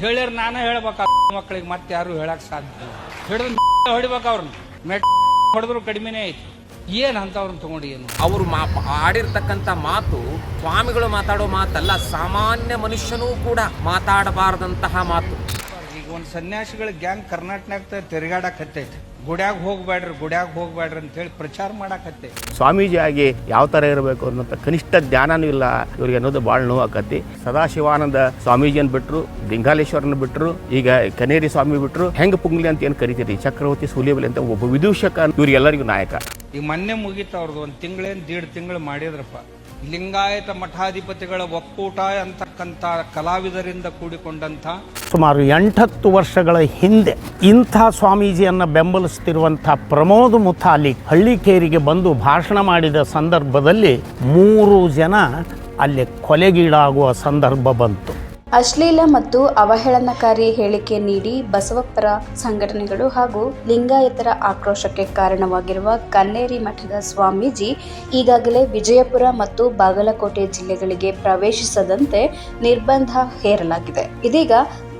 ಹೇಳ್ಯಾರ ನಾನೇ ಹೇಳ್ಬೇಕ ಮಕ್ಕಳಿಗೆ ಮತ್ತೆ ಯಾರು ಹೇಳಕ್ ಸಾಧ್ಯ ಹಿಡಿದು ಹೊಡಿಬೇಕು ಅವ್ರನ್ನ ಮೆಟ್ ಹೊಡೆದ್ರು ಕಡಿಮೆನೇ ಐತಿ. ಏನ್ ಅಂತವ್ರನ್ನ ತಗೊಂಡು ಏನು? ಅವರು ಮಾ ಆಡಿರ್ತಕ್ಕಂಥ ಮಾತು ಸ್ವಾಮಿಗಳು ಮಾತಾಡೋ ಮಾತಲ್ಲ ಸಾಮಾನ್ಯ ಮನುಷ್ಯನೂ ಕೂಡ ಮಾತಾಡಬಾರದಂತಹ ಮಾತು. ಈಗ ಒಂದು ಸನ್ಯಾಸಿಗಳ ಗ್ಯಾಂಗ್ ಕರ್ನಾಟಕನಾಗ ತಿರುಗಾಡಕತ್ತೈತಿ ಗುಡ್ಯಾಗ ಹೋಗ್ಬೇಡ್ರಿ ಗುಡ್ಯಾಗ ಹೋಗ್ಬೇಡ್ರಿ ಅಂತ ಹೇಳಿ ಪ್ರಚಾರ ಮಾಡಾಕತ್ತೆ. ಸ್ವಾಮೀಜಿ ಆಗಿ ಯಾವ ಥರ ಇರಬೇಕು ಅನ್ನೋಂಥ ಕನಿಷ್ಠ ಜ್ಞಾನನೂ ಇಲ್ಲ. ಇವ್ರಿಗೆ ಅನ್ನೋದು ಭಾಳ ನೋವಾಕತ್ತಿ. ಸದಾಶಿವಾನಂದ ಸ್ವಾಮೀಜಿಯನ್ನು ಬಿಟ್ಟರು ದಿಂಗಾಲೇಶ್ವರನ ಬಿಟ್ಟರು ಈಗ ಕನೇರಿ ಸ್ವಾಮಿ ಬಿಟ್ಟರು ಹೆಂಗೆ ಪುಂಗ್ಲಿ ಅಂತ ಏನು ಕರಿತೀರಿ? ಚಕ್ರವರ್ತಿ ಸೂಲಿಬಲಿ ಅಂತ ಒಬ್ಬ ವಿದೂಷಕ ಇವ್ರಿಗೆಲ್ಲರಿಗೂ ನಾಯಕ. ಈಗ ಮೊನ್ನೆ ಮುಗೀತು ಅವ್ರದ್ದು ಒಂದು ತಿಂಗಳೇನು ದೀಡ್ ತಿಂಗಳು ಮಾಡಿದ್ರಪ್ಪ. ಲಿಂಗಾಯತ ಮಠಾಧಿಪತಿಗಳ ಒಕ್ಕೂಟ ಅಂತಕ್ಕಂಥ ಕಲಾವಿದರಿಂದ ಕೂಡಿಕೊಂಡಂಥ ಸುಮಾರು ಎಂಟತ್ತು ವರ್ಷಗಳ ಹಿಂದೆ ಇಂಥ ಸ್ವಾಮೀಜಿಯನ್ನು ಬೆಂಬಲಿಸ್ತಿರುವಂಥ ಪ್ರಮೋದ್ ಮುತಾಲಿ ಹಳ್ಳಿಕೇರಿಗೆ ಬಂದು ಭಾಷಣ ಮಾಡಿದ ಸಂದರ್ಭದಲ್ಲಿ ಮೂರು ಜನ ಅಲ್ಲಿ ಕೊಲೆಗೀಡಾಗುವ ಸಂದರ್ಭ ಬಂತು. ಅಶ್ಲೀಲ ಮತ್ತು ಅವಹೇಳನಕಾರಿ ಹೇಳಿಕೆ ನೀಡಿ ಬಸವಪರ ಸಂಘಟನೆಗಳು ಹಾಗೂ ಲಿಂಗಾಯತರ ಆಕ್ರೋಶಕ್ಕೆ ಕಾರಣವಾಗಿರುವ ಕನ್ನೇರಿ ಮಠದ ಸ್ವಾಮೀಜಿ ಈಗಾಗಲೇ ವಿಜಯಪುರ ಮತ್ತು ಬಾಗಲಕೋಟೆ ಜಿಲ್ಲೆಗಳಿಗೆ ಪ್ರವೇಶಿಸದಂತೆ ನಿರ್ಬಂಧ ಹೇರಲಾಗಿದೆ. ಇದೀಗ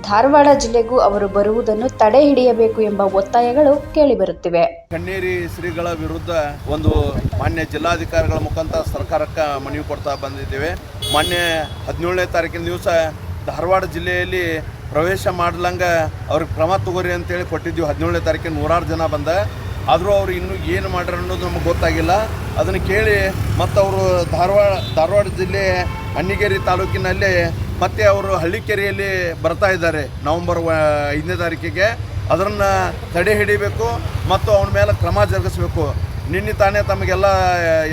ಧಾರವಾಡ ಜಿಲ್ಲೆಗೂ ಅವರು ಬರುವುದನ್ನು ತಡೆ ಹಿಡಿಯಬೇಕು ಎಂಬ ಒತ್ತಾಯಗಳು ಕೇಳಿಬರುತ್ತಿವೆ. ಕಣ್ಣೇರಿ ಶ್ರೀಗಳ ವಿರುದ್ಧ ಒಂದು ಮಾನ್ಯ ಜಿಲ್ಲಾಧಿಕಾರಿಗಳ ಮುಖಾಂತರ ಸರ್ಕಾರಕ್ಕೆ ಮನವಿ ಕೊಡ್ತಾ ಬಂದಿದ್ದೇವೆ. ಮಾನ್ಯ ಹದಿನೇಳನೇ ತಾರೀಕಿನ ದಿವಸ ಧಾರವಾಡ ಜಿಲ್ಲೆಯಲ್ಲಿ ಪ್ರವೇಶ ಮಾಡ್ಲಂಗ ಅವ್ರಿಗೆ ಕ್ರಮ ತಗೋರಿ ಅಂತೇಳಿ ಕೊಟ್ಟಿದ್ದೀವಿ. ಹದಿನೇಳನೇ ತಾರೀಕಿನ ನೂರಾರು ಜನ ಬಂದ. ಆದರೂ ಅವರು ಇನ್ನೂ ಏನು ಮಾಡ್ಯಾರ ಅನ್ನೋದು ನಮಗೆ ಗೊತ್ತಾಗಿಲ್ಲ. ಅದನ್ನು ಕೇಳಿ ಮತ್ತು ಅವರು ಧಾರವಾಡ ಧಾರವಾಡ ಜಿಲ್ಲೆ ಅಣ್ಣಿಗೇರಿ ತಾಲೂಕಿನಲ್ಲಿ ಮತ್ತೆ ಅವರು ಹಳ್ಳಿಕೆರೆಯಲ್ಲಿ ಬರ್ತಾ ಇದ್ದಾರೆ ನವಂಬರ್ ಐದನೇ ತಾರೀಕಿಗೆ. ಅದನ್ನು ತಡೆ ಹಿಡಿಬೇಕು ಮತ್ತು ಅವನ ಮೇಲೆ ಕ್ರಮ ಜರುಗಿಸಬೇಕು. ನಿನ್ನೆ ತಾನೇ ತಮಗೆಲ್ಲ,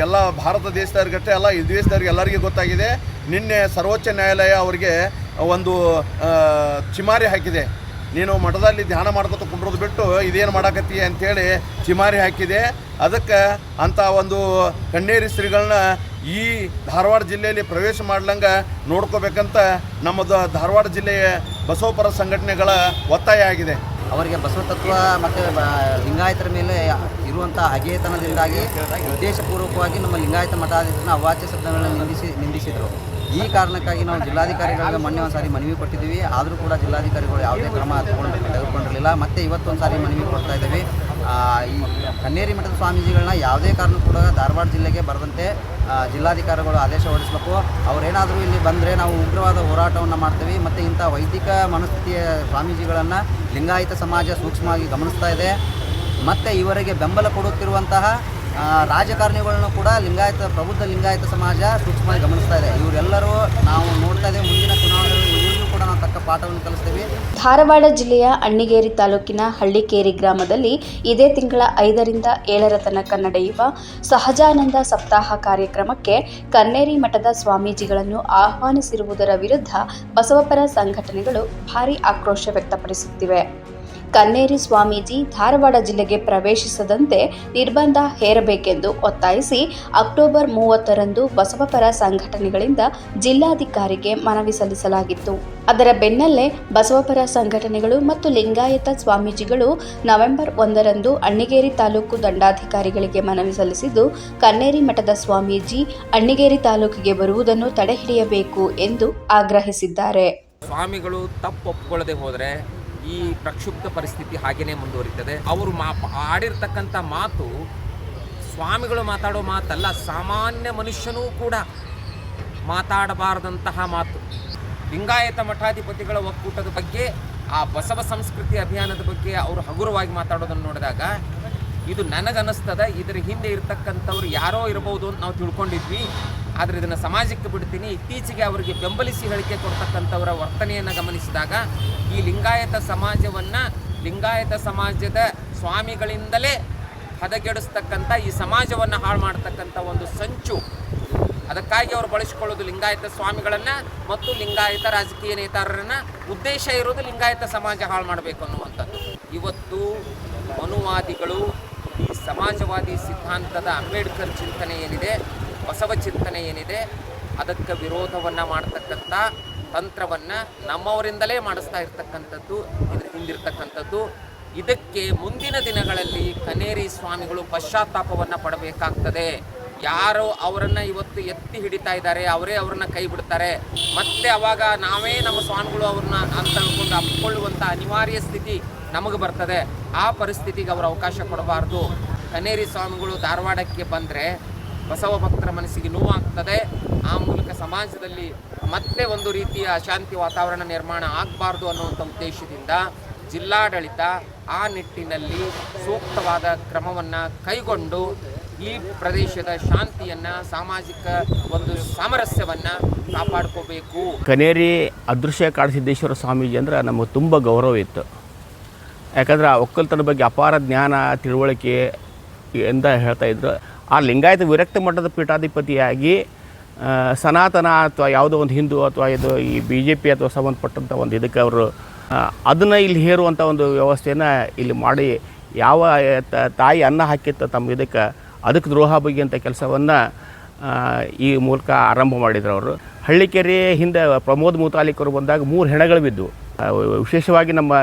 ಎಲ್ಲ ಭಾರತ ದೇಶದವ್ರಿಗಷ್ಟೇ ಎಲ್ಲ ಈ ದೇಶದವ್ರಿಗೆ ಎಲ್ಲರಿಗೂ ಗೊತ್ತಾಗಿದೆ. ನಿನ್ನೆ ಸರ್ವೋಚ್ಚ ನ್ಯಾಯಾಲಯ ಅವರಿಗೆ ಒಂದು ಚಿಮಾರಿ ಹಾಕಿದೆ. ನೀನು ಮಠದಲ್ಲಿ ಧ್ಯಾನ ಮಾಡ್ಕೊತ ಕುಂಡ್ರೋದು ಬಿಟ್ಟು ಇದೇನು ಮಾಡಾಕತ್ತಿ ಅಂತೇಳಿ ಚಿಮಾರಿ ಹಾಕಿದೆ. ಅದಕ್ಕೆ ಅಂಥ ಒಂದು ಕಣ್ಣೇರಿ ಶ್ರೀಗಳನ್ನ ಈ ಧಾರವಾಡ ಜಿಲ್ಲೆಯಲ್ಲಿ ಪ್ರವೇಶ ಮಾಡ್ಲಂಗೆ ನೋಡ್ಕೋಬೇಕಂತ ನಮ್ಮದು ಧಾರವಾಡ ಜಿಲ್ಲೆಯ ಬಸವಪರ ಸಂಘಟನೆಗಳ ಒತ್ತಾಯ ಆಗಿದೆ. ಅವರಿಗೆ ಬಸವ ತತ್ವ ಮತ್ತು ಲಿಂಗಾಯತರ ಮೇಲೆ ಇರುವಂಥ ಹಗೆತನದಿಂದಾಗಿ ಉದ್ದೇಶಪೂರ್ವಕವಾಗಿ ನಮ್ಮ ಲಿಂಗಾಯತ ಮಠಾಧೀಶನ ಅವಾಚ್ಯ ಶಬ್ದಗಳನ್ನು ನಿಂದಿಸಿ, ನಿಂದಿಸಿದರು. ಈ ಕಾರಣಕ್ಕಾಗಿ ನಾವು ಜಿಲ್ಲಾಧಿಕಾರಿಗಳಿಗೆ ಮೊನ್ನೆ ಒಂದು ಸಾರಿ ಮನವಿ ಕೊಟ್ಟಿದ್ದೀವಿ. ಆದರೂ ಕೂಡ ಜಿಲ್ಲಾಧಿಕಾರಿಗಳು ಯಾವುದೇ ಕ್ರಮ ತೆಗೆದುಕೊಂಡಿರಲಿಲ್ಲ. ಮತ್ತೆ ಇವತ್ತೊಂದು ಸಾರಿ ಮನವಿ ಕೊಡ್ತಾ ಇದ್ದೀವಿ. ಈ ಕನ್ನೇರಿ ಮಠದ ಸ್ವಾಮೀಜಿಗಳನ್ನ ಯಾವುದೇ ಕಾರಣ ಕೂಡ ಧಾರವಾಡ ಜಿಲ್ಲೆಗೆ ಬರದಂತೆ ಜಿಲ್ಲಾಧಿಕಾರಿಗಳು ಆದೇಶ ಹೊರಡಿಸಬೇಕು. ಅವರೇನಾದರೂ ಇಲ್ಲಿ ಬಂದರೆ ನಾವು ಉಗ್ರವಾದ ಹೋರಾಟವನ್ನು ಮಾಡ್ತೀವಿ. ಮತ್ತು ಇಂಥ ವೈದಿಕ ಮನಸ್ಥಿತಿಯ ಸ್ವಾಮೀಜಿಗಳನ್ನು ಲಿಂಗಾಯತ ಸಮಾಜ ಸೂಕ್ಷ್ಮವಾಗಿ ಗಮನಿಸ್ತಾ ಇದೆ. ಮತ್ತು ಇವರಿಗೆ ಬೆಂಬಲ ಕೊಡುತ್ತಿರುವಂತಹ ರಾಜಕಾರಣಿಗಳನ್ನು ಕೂಡ ಲಿಂಗಾಯತ, ಪ್ರಬುದ್ಧ ಲಿಂಗಾಯತ ಸಮಾಜ ಸೂಕ್ಷ್ಮವಾಗಿ ಗಮನಿಸ್ತಾ ಇದೆ. ಇವರೆಲ್ಲರೂ ನಾವು ನೋಡ್ತಾ ಇದ್ದೇವೆ, ಮುಂದಿನ ಇವರಿಗೂ ಕೂಡ ನಾವು ತಕ್ಕ ಪಾಠವನ್ನು ಕಲಿಸ್ತೇವೆ. ಧಾರವಾಡ ಜಿಲ್ಲೆಯ ಅಣ್ಣಿಗೇರಿ ತಾಲೂಕಿನ ಹಳ್ಳಿಕೇರಿ ಗ್ರಾಮದಲ್ಲಿ ಇದೇ ತಿಂಗಳ ಐದರಿಂದ ಏಳರ ತನಕ ನಡೆಯುವ ಸಹಜಾನಂದ ಸಪ್ತಾಹ ಕಾರ್ಯಕ್ರಮಕ್ಕೆ ಕನ್ನೇರಿ ಮಠದ ಸ್ವಾಮೀಜಿಗಳನ್ನು ಆಹ್ವಾನಿಸಿರುವುದರ ವಿರುದ್ಧ ಬಸವಪರ ಸಂಘಟನೆಗಳು ಭಾರೀ ಆಕ್ರೋಶ ವ್ಯಕ್ತಪಡಿಸುತ್ತಿವೆ. ಕನ್ನೇರಿ ಸ್ವಾಮೀಜಿ ಧಾರವಾಡ ಜಿಲ್ಲೆಗೆ ಪ್ರವೇಶಿಸದಂತೆ ನಿರ್ಬಂಧ ಹೇರಬೇಕೆಂದು ಒತ್ತಾಯಿಸಿ ಅಕ್ಟೋಬರ್ ಮೂವತ್ತರಂದು ಬಸವಪರ ಸಂಘಟನೆಗಳಿಂದ ಜಿಲ್ಲಾಧಿಕಾರಿಗೆ ಮನವಿ ಸಲ್ಲಿಸಲಾಗಿತ್ತು. ಅದರ ಬೆನ್ನಲ್ಲೇ ಬಸವಪರ ಸಂಘಟನೆಗಳು ಮತ್ತು ಲಿಂಗಾಯತ ಸ್ವಾಮೀಜಿಗಳು ನವೆಂಬರ್ ಒಂದರಂದು ಅಣ್ಣಿಗೇರಿ ತಾಲೂಕು ದಂಡಾಧಿಕಾರಿಗಳಿಗೆ ಮನವಿ ಸಲ್ಲಿಸಿದ್ದು, ಕನ್ನೇರಿ ಮಠದ ಸ್ವಾಮೀಜಿ ಅಣ್ಣಿಗೇರಿ ತಾಲೂಕಿಗೆ ಬರುವುದನ್ನು ತಡೆಹಿಡಿಯಬೇಕು ಎಂದು ಆಗ್ರಹಿಸಿದ್ದಾರೆ. ಸ್ವಾಮಿಗಳು ತಪ್ಪು ಒಪ್ಪಿಕೊಳ್ಳದೆ ಹೋದರೆ ಈ ಪ್ರಕ್ಷುಬ್ಧ ಪರಿಸ್ಥಿತಿ ಹಾಗೇನೆ ಮುಂದುವರಿತದೆ. ಅವರು ಮಾ, ಆಡಿರ್ತಕ್ಕಂಥ ಮಾತು ಸ್ವಾಮಿಗಳು ಮಾತಾಡೋ ಮಾತಲ್ಲ, ಸಾಮಾನ್ಯ ಮನುಷ್ಯನೂ ಕೂಡ ಮಾತಾಡಬಾರದಂತಹ ಮಾತು. ಲಿಂಗಾಯತ ಮಠಾಧಿಪತಿಗಳ ಒಕ್ಕೂಟದ ಬಗ್ಗೆ, ಆ ಬಸವ ಸಂಸ್ಕೃತಿ ಅಭಿಯಾನದ ಬಗ್ಗೆ ಅವರು ಹಗುರವಾಗಿ ಮಾತಾಡೋದನ್ನು ನೋಡಿದಾಗ, ಇದು ನನಗನ್ನಿಸ್ತದ. ಇದರ ಹಿಂದೆ ಇರತಕ್ಕಂಥವ್ರು ಯಾರೋ ಇರಬಹುದು ಅಂತ ನಾವು ತಿಳ್ಕೊಂಡಿದ್ವಿ. ಆದರೆ ಇದನ್ನು ಸಮಾಜಕ್ಕೆ ಬಿಡ್ತೀನಿ. ಇತ್ತೀಚೆಗೆ ಅವರಿಗೆ ಬೆಂಬಲಿಸಿ ಹೇಳಿಕೆ ಕೊಡ್ತಕ್ಕಂಥವರ ವರ್ತನೆಯನ್ನು ಗಮನಿಸಿದಾಗ ಈ ಲಿಂಗಾಯತ ಸಮಾಜವನ್ನು ಲಿಂಗಾಯತ ಸಮಾಜದ ಸ್ವಾಮಿಗಳಿಂದಲೇ ಹದಗೆಡಿಸ್ತಕ್ಕಂಥ ಈ ಸಮಾಜವನ್ನು ಹಾಳು ಮಾಡ್ತಕ್ಕಂಥ ಒಂದು ಸಂಚು. ಅದಕ್ಕಾಗಿ ಅವರು ಬಳಸಿಕೊಳ್ಳೋದು ಲಿಂಗಾಯತ ಸ್ವಾಮಿಗಳನ್ನು ಮತ್ತು ಲಿಂಗಾಯತ ರಾಜಕೀಯ ನೇತಾರರನ್ನು. ಉದ್ದೇಶ ಇರೋದು ಲಿಂಗಾಯತ ಸಮಾಜ ಹಾಳು ಮಾಡಬೇಕು ಅನ್ನುವಂಥದ್ದು. ಇವತ್ತು ಮನುವಾದಿಗಳು ಈ ಸಮಾಜವಾದಿ ಸಿದ್ಧಾಂತದ ಅಂಬೇಡ್ಕರ್ ಚಿಂತನೆ ಏನಿದೆ? ಬಸವ ಚಿಂತನೆ ಏನಿದೆ, ಅದಕ್ಕೆ ವಿರೋಧವನ್ನು ಮಾಡ್ತಕ್ಕಂಥ ತಂತ್ರವನ್ನು ನಮ್ಮವರಿಂದಲೇ ಮಾಡಿಸ್ತಾ ಇರ್ತಕ್ಕಂಥದ್ದು, ಇದ್ರ ಹಿಂದಿರ್ತಕ್ಕಂಥದ್ದು. ಇದಕ್ಕೆ ಮುಂದಿನ ದಿನಗಳಲ್ಲಿ ಕನೇರಿ ಸ್ವಾಮಿಗಳು ಪಶ್ಚಾತ್ತಾಪವನ್ನು ಪಡಬೇಕಾಗ್ತದೆ. ಯಾರು ಅವರನ್ನು ಇವತ್ತು ಎತ್ತಿ ಹಿಡಿತಾ ಇದ್ದಾರೆ, ಅವರೇ ಅವ್ರನ್ನ ಕೈ ಬಿಡ್ತಾರೆ. ಮತ್ತೆ ಅವಾಗ ನಾವೇ ನಮ್ಮ ಸ್ವಾಮಿಗಳು ಅವ್ರನ್ನ ಅಂತ ಅಂದ್ಕೊಂಡು ಅಪ್ಪಿಕೊಳ್ಳುವಂಥ ಅನಿವಾರ್ಯ ಸ್ಥಿತಿ ನಮಗೆ ಬರ್ತದೆ. ಆ ಪರಿಸ್ಥಿತಿಗೆ ಅವರು ಅವಕಾಶ ಕೊಡಬಾರ್ದು. ಕನೇರಿ ಸ್ವಾಮಿಗಳು ಧಾರವಾಡಕ್ಕೆ ಬಂದರೆ ಬಸವ ಭಕ್ತರ ಮನಸ್ಸಿಗೆ ನೋವಾಗ್ತದೆ ಆ ಮೂಲಕ ಸಮಾಜದಲ್ಲಿ ಮತ್ತೆ ಒಂದು ರೀತಿಯ ಅಶಾಂತಿ ವಾತಾವರಣ ನಿರ್ಮಾಣ ಆಗಬಾರ್ದು ಅನ್ನುವಂಥ ಉದ್ದೇಶದಿಂದ ಜಿಲ್ಲಾಡಳಿತ ಆ ನಿಟ್ಟಿನಲ್ಲಿ ಸೂಕ್ತವಾದ ಕ್ರಮವನ್ನು ಕೈಗೊಂಡು ಈ ಪ್ರದೇಶದ ಶಾಂತಿಯನ್ನು, ಸಾಮಾಜಿಕ ಒಂದು ಸಾಮರಸ್ಯವನ್ನು ಕಾಪಾಡ್ಕೋಬೇಕು. ಕನೇರಿ ಅದೃಶ್ಯ ಕಾಡಸಿದ್ದೇಶ್ವರ ಸ್ವಾಮೀಜಿ ಅಂದ್ರೆ ನಮಗೆ ತುಂಬ ಗೌರವ ಇತ್ತು. ಯಾಕಂದ್ರೆ ಆ ಒಕ್ಕಲ್ತನ ಬಗ್ಗೆ ಅಪಾರ ಜ್ಞಾನ, ತಿಳುವಳಿಕೆ ಎಂದ ಹೇಳ್ತಾ ಇದ್ರು. ಆ ಲಿಂಗಾಯತ ವಿರಕ್ತ ಮಠದ ಪೀಠಾಧಿಪತಿಯಾಗಿ ಸನಾತನ ಅಥವಾ ಯಾವುದೋ ಒಂದು ಹಿಂದೂ ಅಥವಾ ಇದು ಈ ಬಿ ಜೆ ಪಿ ಅಥವಾ ಸಂಬಂಧಪಟ್ಟಂಥ ಒಂದು ಇದಕ್ಕೆ ಅವರು ಅದನ್ನು ಇಲ್ಲಿ ಹೇರುವಂಥ ಒಂದು ವ್ಯವಸ್ಥೆಯನ್ನು ಇಲ್ಲಿ ಮಾಡಿ ಯಾವ ತಾಯಿ ಅನ್ನ ಹಾಕಿತ್ತ ತಮ್ಮ ಇದಕ್ಕೆ, ಅದಕ್ಕೆ ದ್ರೋಹ ಅಂತ ಕೆಲಸವನ್ನು ಈ ಮೂಲಕ ಆರಂಭ ಮಾಡಿದ್ರು ಅವರು. ಹಳ್ಳಿಕೆರೆ ಹಿಂದೆ ಪ್ರಮೋದ್ ಮುತಾಲಿಕರು ಬಂದಾಗ ಮೂರು ಹೆಣಗಳು ಬಿದ್ದವು. ವಿಶೇಷವಾಗಿ ನಮ್ಮ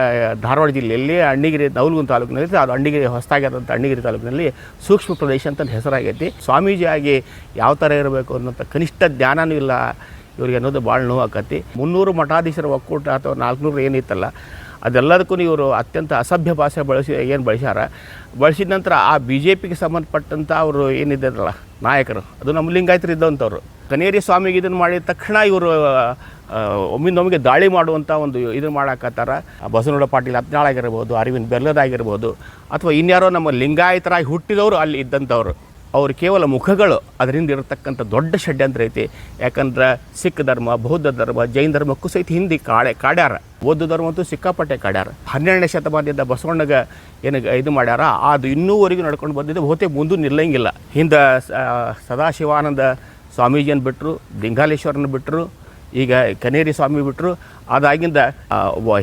ಧಾರವಾಡ ಜಿಲ್ಲೆಯಲ್ಲಿ ಅಣ್ಣಿಗಿರಿ ನವಲಗುಂದ ತಾಲೂಕಿನಲ್ಲಿ, ಅದು ಅಣ್ಣಿಗಿರಿ ಹೊಸದಾಗಿರೋಂಥ ಅಣ್ಣಿಗಿರಿ ತಾಲೂಕಿನಲ್ಲಿ ಸೂಕ್ಷ್ಮ ಪ್ರದೇಶ ಅಂತ ಹೆಸರಾಗೈತಿ. ಸ್ವಾಮೀಜಿಯಾಗಿ ಯಾವ ಥರ ಇರಬೇಕು ಅನ್ನೋಂಥ ಕನಿಷ್ಠ ಜ್ಞಾನನೂ ಇಲ್ಲ. ಇವ್ರಿಗೆ ಅನ್ನೋದು ಭಾಳ ನೋವು ಆಕತಿ ಮುನ್ನೂರು ಮಠಾಧೀಶರ ಒಕ್ಕೂಟ ಅಥವಾ ನಾಲ್ಕುನೂರು ಏನಿತ್ತಲ್ಲ ಅದೆಲ್ಲದಕ್ಕೂ ಇವರು ಅತ್ಯಂತ ಅಸಭ್ಯ ಭಾಷೆ ಬಳಸಿ ಏನು ಬಳಸ್ಯಾರ? ಬಳಸಿದ ನಂತರ ಆ ಬಿ ಜೆ ಪಿಗೆ ಸಂಬಂಧಪಟ್ಟಂಥ ಅವರು ಏನಿದ್ದಾರಲ್ಲ, ನಾಯಕರು, ಅದು ನಮ್ಮ ಲಿಂಗಾಯತರು ಇದ್ದಂಥವ್ರು ಕನೇರಿ ಸ್ವಾಮಿಗೆ ಇದನ್ನು ಮಾಡಿದ ತಕ್ಷಣ ಇವರು ಒಮ್ಮಿಂದೊಮ್ಮಿಗೆ ದಾಳಿ ಮಾಡುವಂಥ ಒಂದು ಇದನ್ನು ಮಾಡಾಕತ್ತಾರ. ಬಸವನಗೌಡ ಪಾಟೀಲ್ ಹತ್ನಾಳ್ ಆಗಿರ್ಬೋದು ಅರವಿಂದ್ ಬೆಲ್ಲದಾಗಿರ್ಬೋದು ಅಥವಾ ಇನ್ಯಾರೋ ನಮ್ಮ ಲಿಂಗಾಯತರಾಗಿ ಹುಟ್ಟಿದವರು ಅಲ್ಲಿ ಇದ್ದಂಥವ್ರು ಅವ್ರು ಕೇವಲ ಮುಖಗಳು ಅದರಿಂದ ಇರತಕ್ಕಂಥ ದೊಡ್ಡ ಷಡ್ಯಂತ್ರ ಐತಿ. ಯಾಕಂದ್ರೆ ಸಿಖ್ ಧರ್ಮ, ಬೌದ್ಧ ಧರ್ಮ, ಜೈನ ಧರ್ಮಕ್ಕೂ ಸಹಿತ ಹಿಂದಿ ಕಾಡೆ ಕಾಡ್ಯಾರ. ಬೌದ್ಧ ಧರ್ಮ ಅಂತೂ ಸಿಕ್ಕಾಪಟ್ಟೆ ಕಾಡ್ಯಾರ. ಹನ್ನೆರಡನೇ ಶತಮಾನದಿಂದ ಬಸವಣ್ಣಗ ಏನು ಇದು ಮಾಡ್ಯಾರ, ಅದು ಇನ್ನೂವರೆಗೂ ನಡ್ಕೊಂಡು ಬಂದಿದ್ದು ಹೋತೆ ಮುಂದೂ ನಿಲ್ಲಂಗಿಲ್ಲ. ಹಿಂದೆ ಸದಾಶಿವಾನಂದ ಸ್ವಾಮೀಜಿಯನ್ನು ಬಿಟ್ಟರು ದಿಂಗಾಲೇಶ್ವರನ ಬಿಟ್ಟರು ಈಗ ಕನೇರಿ ಸ್ವಾಮಿ ಬಿಟ್ಟರು ಅದಾಗಿಂದ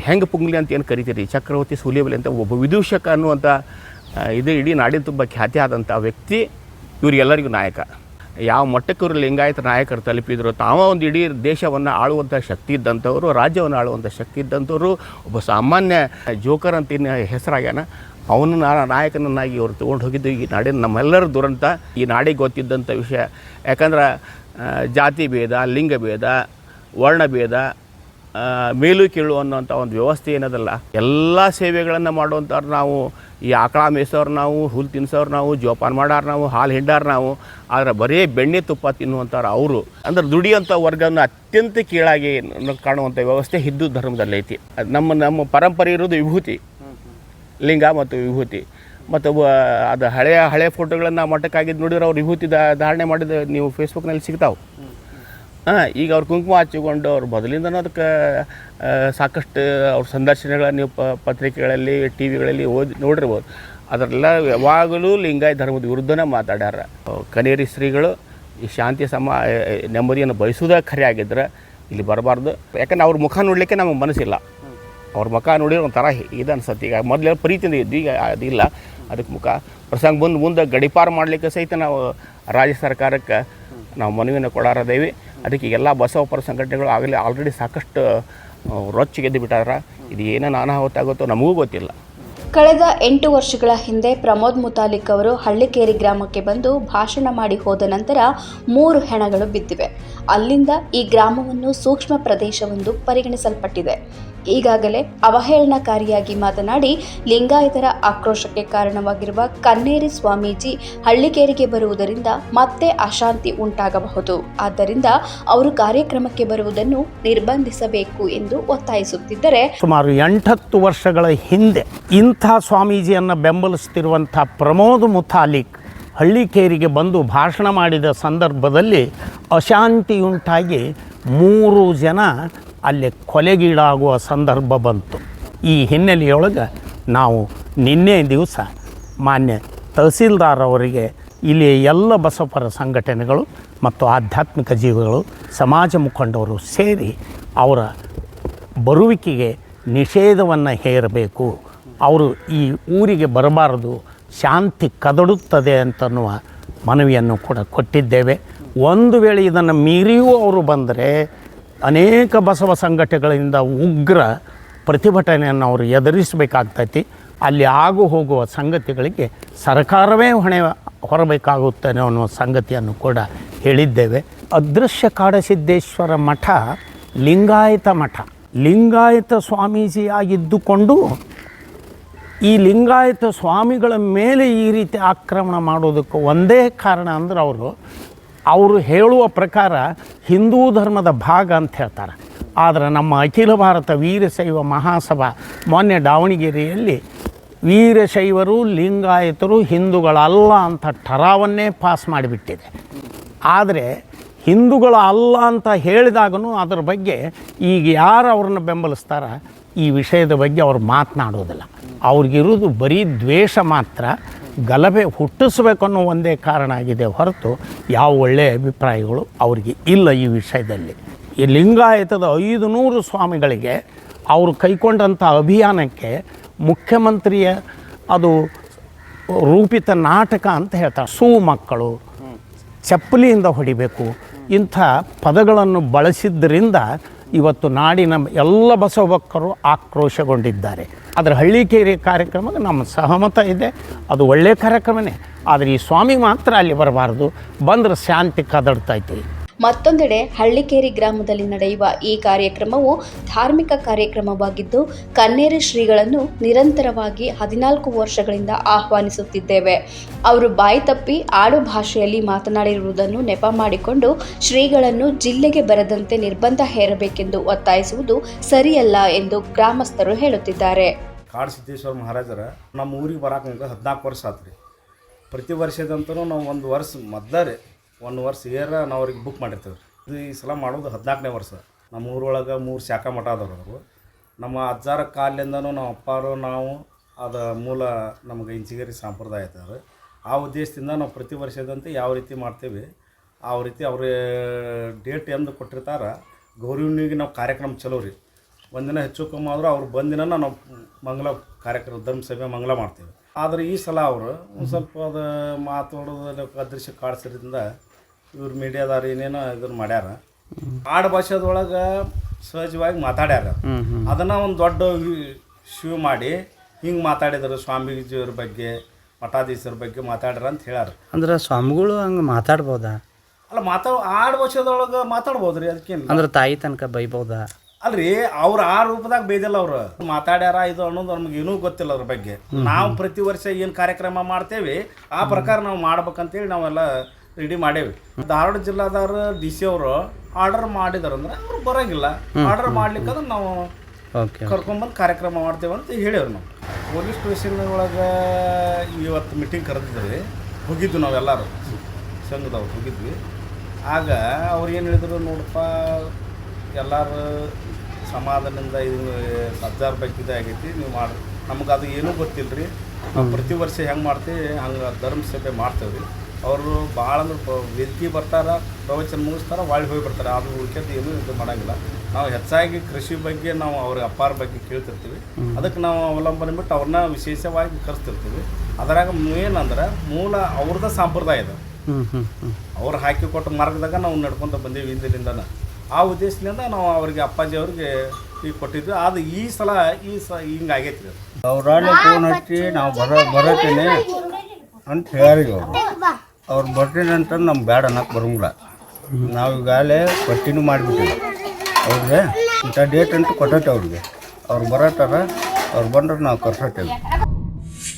ಹೆಂಗೆ ಪುಂಗ್ಲಿ ಅಂತ ಏನು ಕರಿತೀರಿ? ಚಕ್ರವರ್ತಿ ಸೂಲಿಬಲಿ ಅಂತ ಒಬ್ಬ ವಿದೂಷಕ ಅನ್ನುವಂಥ ಇದು ಇಡೀ ನಾಡಿನ ತುಂಬ ಖ್ಯಾತಿ ಆದಂಥ ವ್ಯಕ್ತಿ. ಇವರಿಗೆಲ್ಲರಿಗೂ ನಾಯಕ. ಯಾವ ಮಟ್ಟಕ್ಕೆ ಇವರು ಲಿಂಗಾಯತ ನಾಯಕರು ತಲುಪಿದ್ರು ತಾವ ಒಂದು ಇಡೀ ದೇಶವನ್ನು ಆಳುವಂಥ ಶಕ್ತಿ ಇದ್ದಂಥವ್ರು, ರಾಜ್ಯವನ್ನು ಆಳುವಂಥ ಶಕ್ತಿ ಇದ್ದಂಥವ್ರು, ಒಬ್ಬ ಸಾಮಾನ್ಯ ಜೋಕರ್ ಅಂತ ಹೆಸರಾಗ್ಯಾನ, ಅವನು ನಾ, ನಾಯಕನನ್ನಾಗಿ ಇವರು ತೊಗೊಂಡು ಹೋಗಿದ್ದು ಈ ನಾಡಿನ ನಮ್ಮೆಲ್ಲರ ದುರಂತ, ಈ ನಾಡಿಗೆ ಗೊತ್ತಿದ್ದಂಥ ವಿಷಯ. ಯಾಕಂದ್ರೆ ಜಾತಿ ಭೇದ, ಲಿಂಗ ಭೇದ ವರ್ಣಭೇದ ಮೇಲು ಕೀಳು ಅನ್ನೋಂಥ ಒಂದು ವ್ಯವಸ್ಥೆ ಏನದಲ್ಲ, ಎಲ್ಲ ಸೇವೆಗಳನ್ನು ಮಾಡುವಂಥವ್ರು ನಾವು, ಈ ಆಕಳ ಮೇಯ್ಸೋರು ನಾವು, ಹುಲ್ ತಿನ್ಸೋರು ನಾವು, ಜೋಪಾನ ಮಾಡೋರು ನಾವು, ಹಾಲು ಹಿಂಡಾರ ನಾವು, ಆದರೆ ಬರೀ ಬೆಣ್ಣೆ ತುಪ್ಪ ತಿನ್ನುವಂಥವ್ರು ಅವರು. ಅಂದ್ರೆ ದುಡಿಯುವಂಥ ವರ್ಗವನ್ನು ಅತ್ಯಂತ ಕೀಳಾಗಿ ಕಾಣುವಂಥ ವ್ಯವಸ್ಥೆ ಹಿಂದೂ ಧರ್ಮದಲ್ಲಿ ಐತಿ. ನಮ್ಮ ನಮ್ಮ ಪರಂಪರೆ ಇರೋದು ವಿಭೂತಿ, ಲಿಂಗ ಮತ್ತು ವಿಭೂತಿ. ಮತ್ತು ಅದು ಹಳೆಯ ಹಳೆಯ ಫೋಟೋಗಳನ್ನು ಮಠಕ್ಕಾಗಿದ್ದು ನೋಡಿದ್ರೆ ಅವ್ರು ವಿಭೂತಿ ಧಾರಣೆ ಮಾಡಿದ ನೀವು ಫೇಸ್ಬುಕ್ನಲ್ಲಿ ಸಿಗ್ತಾವೆ. ಹಾಂ, ಈಗ ಅವ್ರು ಕುಂಕುಮ ಹಚ್ಚಿಕೊಂಡು ಅವ್ರು ಮೊದಲಿಂದನೂ ಅದಕ್ಕೆ ಸಾಕಷ್ಟು ಅವ್ರ ಸಂದರ್ಶನಗಳನ್ನು ನೀವು ಪತ್ರಿಕೆಗಳಲ್ಲಿ ಟಿ ವಿಗಳಲ್ಲಿ ಓದಿ, ನೋಡಿರ್ಬೋದು. ಅದರೆಲ್ಲ ಯಾವಾಗಲೂ ಲಿಂಗಾಯತ ಧರ್ಮದ ವಿರುದ್ಧನೇ ಮಾತಾಡ್ಯಾರ. ಕನೇರಿ ಶ್ರೀಗಳು ಈ ಶಾಂತಿ ಸಮ ನೆಮ್ಮದಿಯನ್ನು ಬಯಸೋದೇ ಖರೆ ಆಗಿದ್ರೆ ಇಲ್ಲಿ ಬರಬಾರ್ದು. ಯಾಕಂದ್ರೆ ಅವ್ರ ಮುಖ ನೋಡಲಿಕ್ಕೆ ನಮಗೆ ಮನಸ್ಸಿಲ್ಲ. ಅವ್ರ ಮುಖ ನೋಡಿದ್ರೆ ಒಂಥರ ಇದು ಅನ್ಸತ್ತೆ. ಈಗ ಮೊದಲೆಲ್ಲ ಪ್ರೀತಿಯಿಂದ ಇದ್ದು ಈಗ ಅದಿಲ್ಲ. ಅದಕ್ಕೆ ಮುಖ, ಪ್ರಸಂಗ ಬಂದು ಮುಂದೆ ಗಡಿಪಾರು ಮಾಡಲಿಕ್ಕೆ ಸಹಿತ ನಾವು ರಾಜ್ಯ ಸರ್ಕಾರಕ್ಕೆ ನಾವು ಮನವಿಯನ್ನು ಕೊಡಾರದೇವಿ ಅದಕ್ಕೆ ಎಲ್ಲ ಬಸವಪರ ಸಂಘಟನೆಗಳು ಆಗಲೇ ಆಲ್ರೆಡಿ ಸಾಕಷ್ಟು ರೊಚ್ಚಿಗೆದ್ದು ಬಿಟ್ಟಾರ. ಇದು ಏನೇನು ನಾನಾಹುತಾಗುತ್ತೋ ನಮಗೂ ಗೊತ್ತಿಲ್ಲ. ಕಳೆದ ಎಂಟು ವರ್ಷಗಳ ಹಿಂದೆ ಪ್ರಮೋದ್ ಮುತಾಲಿಕ್ ಅವರು ಹಳ್ಳಿಕೇರಿ ಗ್ರಾಮಕ್ಕೆ ಬಂದು ಭಾಷಣ ಮಾಡಿ ಹೋದ ನಂತರ ಮೂರು ಹೆಣಗಳು ಬಿದ್ದಿವೆ. ಅಲ್ಲಿಂದ ಈ ಗ್ರಾಮವನ್ನು ಸೂಕ್ಷ್ಮ ಪ್ರದೇಶವೆಂದು ಪರಿಗಣಿಸಲ್ಪಟ್ಟಿದೆ. ಈಗಾಗಲೇ ಅವಹೇಳನಕಾರಿಯಾಗಿ ಮಾತನಾಡಿ ಲಿಂಗಾಯತರ ಆಕ್ರೋಶಕ್ಕೆ ಕಾರಣವಾಗಿರುವ ಕನ್ನೇರಿ ಸ್ವಾಮೀಜಿ ಹಳ್ಳಿಕೇರಿಗೆ ಬರುವುದರಿಂದ ಮತ್ತೆ ಅಶಾಂತಿ ಉಂಟಾಗಬಹುದು. ಆದ್ದರಿಂದ ಅವರು ಕಾರ್ಯಕ್ರಮಕ್ಕೆ ಬರುವುದನ್ನು ನಿರ್ಬಂಧಿಸಬೇಕು ಎಂದು ಒತ್ತಾಯಿಸುತ್ತಿದ್ದರೆ ಸುಮಾರು ಎಂಟತ್ತು ವರ್ಷಗಳ ಹಿಂದೆ ಇಂಥ ಸ್ವಾಮೀಜಿಯನ್ನು ಬೆಂಬಲಿಸುತ್ತಿರುವಂಥ ಪ್ರಮೋದ್ ಮುತಾಲಿಕ್ ಹಳ್ಳಿಕೇರಿಗೆ ಬಂದು ಭಾಷಣ ಮಾಡಿದ ಸಂದರ್ಭದಲ್ಲಿ ಅಶಾಂತಿಯುಂಟಾಗಿ ಮೂರು ಜನ ಅಲ್ಲಿ ಕೊಲೆಗೀಡಾಗುವ ಸಂದರ್ಭ ಬಂತು. ಈ ಹಿನ್ನೆಲೆಯೊಳಗೆ ನಾವು ನಿನ್ನೆ ದಿವಸ ಮಾನ್ಯ ತಹಸೀಲ್ದಾರ್ ಅವರಿಗೆ ಇಲ್ಲಿ ಎಲ್ಲ ಬಸವಪರ ಸಂಘಟನೆಗಳು ಮತ್ತು ಆಧ್ಯಾತ್ಮಿಕ ಜೀವಿಗಳು, ಸಮಾಜ ಮುಖಂಡವರು ಸೇರಿ ಅವರ ಬರುವಿಕೆಗೆ ನಿಷೇಧವನ್ನು ಹೇರಬೇಕು. ಅವರು ಈ ಊರಿಗೆ ಬರಬಾರದು, ಶಾಂತಿ ಕದಡುತ್ತದೆ ಅಂತನ್ನುವ ಮನವಿಯನ್ನು ಕೂಡ ಕೊಟ್ಟಿದ್ದೇವೆ. ಒಂದು ವೇಳೆ ಇದನ್ನು ಮೀರಿಯೂ ಅವರು ಬಂದರೆ ಅನೇಕ ಬಸವ ಸಂಘಟನೆಗಳಿಂದ ಉಗ್ರ ಪ್ರತಿಭಟನೆಯನ್ನು ಅವರು ಎದುರಿಸಬೇಕಾಗ್ತೈತಿ. ಅಲ್ಲಿ ಆಗು ಹೋಗುವ ಸಂಗತಿಗಳಿಗೆ ಸರ್ಕಾರವೇ ಹೊಣೆ ಹೊರಬೇಕಾಗುತ್ತೆ ಅನ್ನೋ ಸಂಗತಿಯನ್ನು ಕೂಡ ಹೇಳಿದ್ದೇವೆ. ಅದೃಶ್ಯ ಕಾಡಸಿದ್ದೇಶ್ವರ ಮಠ ಲಿಂಗಾಯತ ಮಠ. ಲಿಂಗಾಯತ ಸ್ವಾಮೀಜಿಯಾಗಿದ್ದುಕೊಂಡು ಈ ಲಿಂಗಾಯತ ಸ್ವಾಮಿಗಳ ಮೇಲೆ ಈ ರೀತಿ ಆಕ್ರಮಣ ಮಾಡೋದಕ್ಕೆ ಒಂದೇ ಕಾರಣ ಅಂದ್ರೆ ಅವರು ಅವರು ಹೇಳುವ ಪ್ರಕಾರ ಹಿಂದೂ ಧರ್ಮದ ಭಾಗ ಅಂತ ಹೇಳ್ತಾರೆ. ಆದರೆ ನಮ್ಮ ಅಖಿಲ ಭಾರತ ವೀರಶೈವ ಮಹಾಸಭಾ ಮೊನ್ನೆ ದಾವಣಗೆರೆಯಲ್ಲಿ ವೀರಶೈವರು, ಲಿಂಗಾಯತರು, ಹಿಂದೂಗಳಲ್ಲ ಅಂತ ಠರಾವನ್ನೇ ಪಾಸ್ ಮಾಡಿಬಿಟ್ಟಿದೆ. ಆದರೆ ಹಿಂದೂಗಳು ಅಲ್ಲ ಅಂತ ಹೇಳಿದಾಗನೂ ಅದರ ಬಗ್ಗೆ ಈಗ ಯಾರು ಅವ್ರನ್ನ ಬೆಂಬಲಿಸ್ತಾರ ಈ ವಿಷಯದ ಬಗ್ಗೆ ಅವ್ರು ಮಾತನಾಡೋದಿಲ್ಲ. ಅವ್ರಿಗಿರೋದು ಬರೀ ದ್ವೇಷ ಮಾತ್ರ. ಗಲಭೆ ಹುಟ್ಟಿಸ್ಬೇಕು ಅನ್ನೋ ಒಂದೇ ಕಾರಣ ಆಗಿದೆ ಹೊರತು ಯಾವ ಒಳ್ಳೆಯ ಅಭಿಪ್ರಾಯಗಳು ಅವರಿಗೆ ಇಲ್ಲ ಈ ವಿಷಯದಲ್ಲಿ. ಈ ಲಿಂಗಾಯತದ ಐದು ನೂರು ಸ್ವಾಮಿಗಳಿಗೆ ಅವರು ಕೈಕೊಂಡಂಥ ಅಭಿಯಾನಕ್ಕೆ ಮುಖ್ಯಮಂತ್ರಿಯ ಅದು ರೂಪಿತ ನಾಟಕ ಅಂತ ಹೇಳ್ತಾರೆ. ಸೂ ಮಕ್ಕಳು ಚಪ್ಪಲಿಯಿಂದ ಹೊಡಿಬೇಕು. ಇಂಥ ಪದಗಳನ್ನು ಬಳಸಿದ್ದರಿಂದ ಇವತ್ತು ನಾಡಿನ ಎಲ್ಲ ಬಸವಕ್ಕರು ಆಕ್ರೋಶಗೊಂಡಿದ್ದಾರೆ. ಆದರೆ ಹಳ್ಳಿಕೇರಿ ಕಾರ್ಯಕ್ರಮಕ್ಕೆ ನಮ್ಮ ಸಹಮತ ಇದೆ. ಅದು ಒಳ್ಳೆಯ ಕಾರ್ಯಕ್ರಮನೇ. ಆದರೆ ಈ ಸ್ವಾಮಿ ಮಾತ್ರ ಅಲ್ಲಿ ಬರಬಾರ್ದು. ಬಂದ್ರೆ ಶಾಂತಿ ಕದಡ್ತೈತಿ ಮತ್ತೊಂದೆಡೆ ಹಳ್ಳಿಕೇರಿ ಗ್ರಾಮದಲ್ಲಿ ನಡೆಯುವ ಈ ಕಾರ್ಯಕ್ರಮವು ಧಾರ್ಮಿಕ ಕಾರ್ಯಕ್ರಮವಾಗಿದ್ದು, ಕನ್ನೇರಿ ಶ್ರೀಗಳನ್ನು ನಿರಂತರವಾಗಿ ಹದಿನಾಲ್ಕು ವರ್ಷಗಳಿಂದ ಆಹ್ವಾನಿಸುತ್ತಿದ್ದೇವೆ. ಅವರು ಬಾಯಿ ತಪ್ಪಿ ಆಡು ಭಾಷೆಯಲ್ಲಿ ಮಾತನಾಡಿರುವುದನ್ನು ನೆಪ ಮಾಡಿಕೊಂಡು, ಶ್ರೀಗಳನ್ನು ಜಿಲ್ಲೆಗೆ ಬರದಂತೆ ನಿರ್ಬಂಧ ಹೇರಬೇಕೆಂದು ಒತ್ತಾಯಿಸುವುದು ಸರಿಯಲ್ಲ ಎಂದು ಗ್ರಾಮಸ್ಥರು ಹೇಳುತ್ತಿದ್ದಾರೆ. ಕಾಡು ಸಿದ್ದೇಶ್ವರ ಮಹಾರಾಜರ ನಮ್ಮ ಊರಿಗೆ ಬರಾಕ ಹದಿನಾಲ್ಕು ವರ್ಷ ಆತು ರೀ ಪ್ರತಿ ವರ್ಷದಂತೂ ನಾವು ಒಂದು ವರ್ಷ ರೀ ಒಂದು ವರ್ಷ ಏರ ನಾವು ಅವ್ರಿಗೆ ಬುಕ್ ಮಾಡಿರ್ತೇವೆ ರೀ ಈ ಸಲ ಮಾಡೋದು ಹದಿನಾಲ್ಕನೇ ವರ್ಷ. ನಮ್ಮ ಊರೊಳಗೆ ಮೂರು ಶಾಖಾ ಮಠ ಅವರು. ನಮ್ಮ ಅಜ್ಜಾರ ಕಾಲಿಂದನೂ ನಮ್ಮ ಅಪ್ಪಾರು, ನಾವು ಅದು ಮೂಲ ನಮಗೆ ಇಂಚಿಗೇರಿ ಸಂಪ್ರದಾಯ ಇದ್ದಾರೆ ಆ ಉದ್ದೇಶದಿಂದ ನಾವು ಪ್ರತಿ ವರ್ಷದಂತೆ ಯಾವ ರೀತಿ ಮಾಡ್ತೇವೆ, ಆ ರೀತಿ ಅವ್ರ ಡೇಟ್ ಎಂದು ಕೊಟ್ಟಿರ್ತಾರ. ಹುಣ್ಣಿಗೆ ನಾವು ಕಾರ್ಯಕ್ರಮ ಚಲೋ ರೀ. ಒಂದಿನ ಹೆಚ್ಚು ಕಮ್ಮಿ ಆದರೂ ಅವ್ರು ಬಂದಿನ ನಾವು ಮಂಗಲ ಕಾರ್ಯಕ್ರಮ ಧರ್ಮಸಭೆ ಮಂಗಲ ಮಾಡ್ತೀವಿ. ಆದರೆ ಈ ಸಲ ಅವರು ಒಂದು ಸ್ವಲ್ಪ ಅದು ಮಾತಾಡೋದು ಅದೃಶ್ಯ ಕಾಡ್ಸಿರೋದ್ರಿಂದ ಇವ್ರು ಮೀಡಿಯಾದವ್ರು ಏನೇನೋ ಇದನ್ನು ಮಾಡ್ಯಾರ. ಆಡು ಭಾಷೆದೊಳಗೆ ಸಹಜವಾಗಿ ಮಾತಾಡ್ಯಾರ. ಅದನ್ನು ಒಂದು ದೊಡ್ಡ ಶಿವ ಮಾಡಿ ಹಿಂಗೆ ಮಾತಾಡಿದರು ಸ್ವಾಮೀಜಿಯವ್ರ ಬಗ್ಗೆ ಮಠಾಧೀಶರ ಬಗ್ಗೆ ಮಾತಾಡ್ಯಾರ ಅಂತ ಹೇಳ್ಯಾರ. ಅಂದ್ರೆ ಸ್ವಾಮಿಗಳು ಹಂಗೆ ಮಾತಾಡ್ಬೋದಾ? ಅಲ್ಲ ಮಾತಾಡ ಆಡು ಭಾಷೆದೊಳಗೆ ಮಾತಾಡ್ಬೋದು ರೀ ಅದಕ್ಕೇನು ಅಂದ್ರೆ ತಾಯಿ ತನಕ ಬೈಬೋದಾ? ಅಲ್ರಿ ಅವ್ರು ಆ ರೂಪದಾಗ ಬೇದಿಲ್ಲ ಅವ್ರು. ಮಾತಾಡ್ಯಾರ ಇದು ಅನ್ನೋದು ನಮ್ಗೆ ಏನೂ ಗೊತ್ತಿಲ್ಲ ಅದ್ರ ಬಗ್ಗೆ. ನಾವು ಪ್ರತಿ ವರ್ಷ ಏನು ಕಾರ್ಯಕ್ರಮ ಮಾಡ್ತೇವೆ ಆ ಪ್ರಕಾರ ನಾವು ಮಾಡ್ಬೇಕಂತೇಳಿ ನಾವೆಲ್ಲ ರೆಡಿ ಮಾಡೇವಿ. ಧಾರವಾಡ ಜಿಲ್ಲಾದವ್ರ ಡಿ ಸಿ ಅವರು ಆರ್ಡರ್ ಮಾಡಿದಾರಂದ್ರೆ ಅವ್ರು ಬರೋಂಗಿಲ್ಲ. ಆರ್ಡರ್ ಮಾಡ್ಲಿಕ್ಕಂದ್ರೆ ನಾವು ಕರ್ಕೊಂಡ್ಬಂದು ಕಾರ್ಯಕ್ರಮ ಮಾಡ್ತೇವೆ ಅಂತ ಹೇಳಿವ್ರು ನಾವು ಪೊಲೀಸ್ ಸ್ಟೇಷನ್ ಒಳಗೆ ಇವತ್ತು ಮೀಟಿಂಗ್ ಕರೆದಿದ್ರಿ ಹೋಗಿದ್ವಿ ನಾವೆಲ್ಲರೂ. ಸಂಘದವ್ರು ಹೋಗಿದ್ವಿ. ಆಗ ಅವ್ರು ಏನು ಹೇಳಿದ್ರು ನೋಡಪ್ಪ ಎಲ್ಲರೂ ಸಮಾಧಾನದಿಂದ ಇದು ಸಜ್ಜಾರ ಬಗ್ಗೆ ಆಗೈತಿ ನೀವು ಮಾಡಿ ನಮ್ಗೆ ಅದು ಏನೂ ಗೊತ್ತಿಲ್ಲ ರೀ ನಾವು ಪ್ರತಿ ವರ್ಷ ಹೆಂಗೆ ಮಾಡ್ತೀವಿ ಹಂಗೆ ಧರ್ಮಸಭೆ ಮಾಡ್ತೇವೆ ರೀ ಅವರು ಭಾಳ ಅಂದ್ರೆ ಪ- ವೇದಿಕೆ ಬರ್ತಾರ ಪ್ರವಚನ ಮುಗಿಸ್ತಾರೆ ವಾಳಿ ಹೋಗಿ ಬರ್ತಾರೆ. ಅದು ಉಳ್ಕೆದ್ದು ಏನೂ ಇದು ಮಾಡೋಂಗಿಲ್ಲ. ನಾವು ಹೆಚ್ಚಾಗಿ ಕೃಷಿ ಬಗ್ಗೆ ನಾವು ಅವ್ರ ಅಪ್ಪಾರ ಬಗ್ಗೆ ಕೇಳ್ತಿರ್ತೀವಿ. ಅದಕ್ಕೆ ನಾವು ಅವಲಂಬನೆ ಬಿಟ್ಟು ಅವ್ರನ್ನ ವಿಶೇಷವಾಗಿ ಕರೆಸ್ತಿರ್ತೀವಿ. ಅದರಾಗ ಏನಂದ್ರೆ ಮೂಲ ಅವ್ರದ್ದ ಸಂಪ್ರದಾಯ ಇದೆ ಅವ್ರು ಹಾಕಿ ಕೊಟ್ಟ ಮಾರ್ಗದಾಗ ನಾವು ನಡ್ಕೊತ ಬಂದೀವಿ ಹಿಂದಿನಿಂದನ ಆ ಉದ್ದೇಶದಿಂದ ನಾವು ಅವ್ರಿಗೆ ಅಪ್ಪಾಜಿ ಅವ್ರಿಗೆ ಈಗ ಕೊಟ್ಟಿದ್ವಿ ಅದು ಈ ಸಲ ಈ ಸ ಹಿಂಗೆ ಆಗೈತಿ ರೀ ಅವ್ರಾಳೆ ಫೋನ್ ಹಚ್ಚಿ ನಾವು ಬರ ಬರತೇನೆ ಅಂತ ಹೇಳಿದ್ವಿ ಅವರು. ಅವ್ರು ಬರ್ತೀನಿ ಅಂತ ನಮ್ಗೆ ಬೇಡ ಅನ್ನಕ್ಕೆ ಬರೋಂಗಿಲ್ಲ. ನಾವು ಈಗಾಗಲೇ ಪಟ್ಟಿನೂ ಮಾಡಿಬಿಟ್ಟಿವಿ. ಅವ್ರಿಗೆ ಇಂಥ ಡೇಟ್ ಅಂತೂ ಕೊಟ್ಟೈತೆ ಅವ್ರಿಗೆ. ಅವ್ರು ಬರತ್ತಾರ, ಅವ್ರು ಬಂದ್ರೆ ನಾವು ಕರ್ಸತ್ತೇವೆ.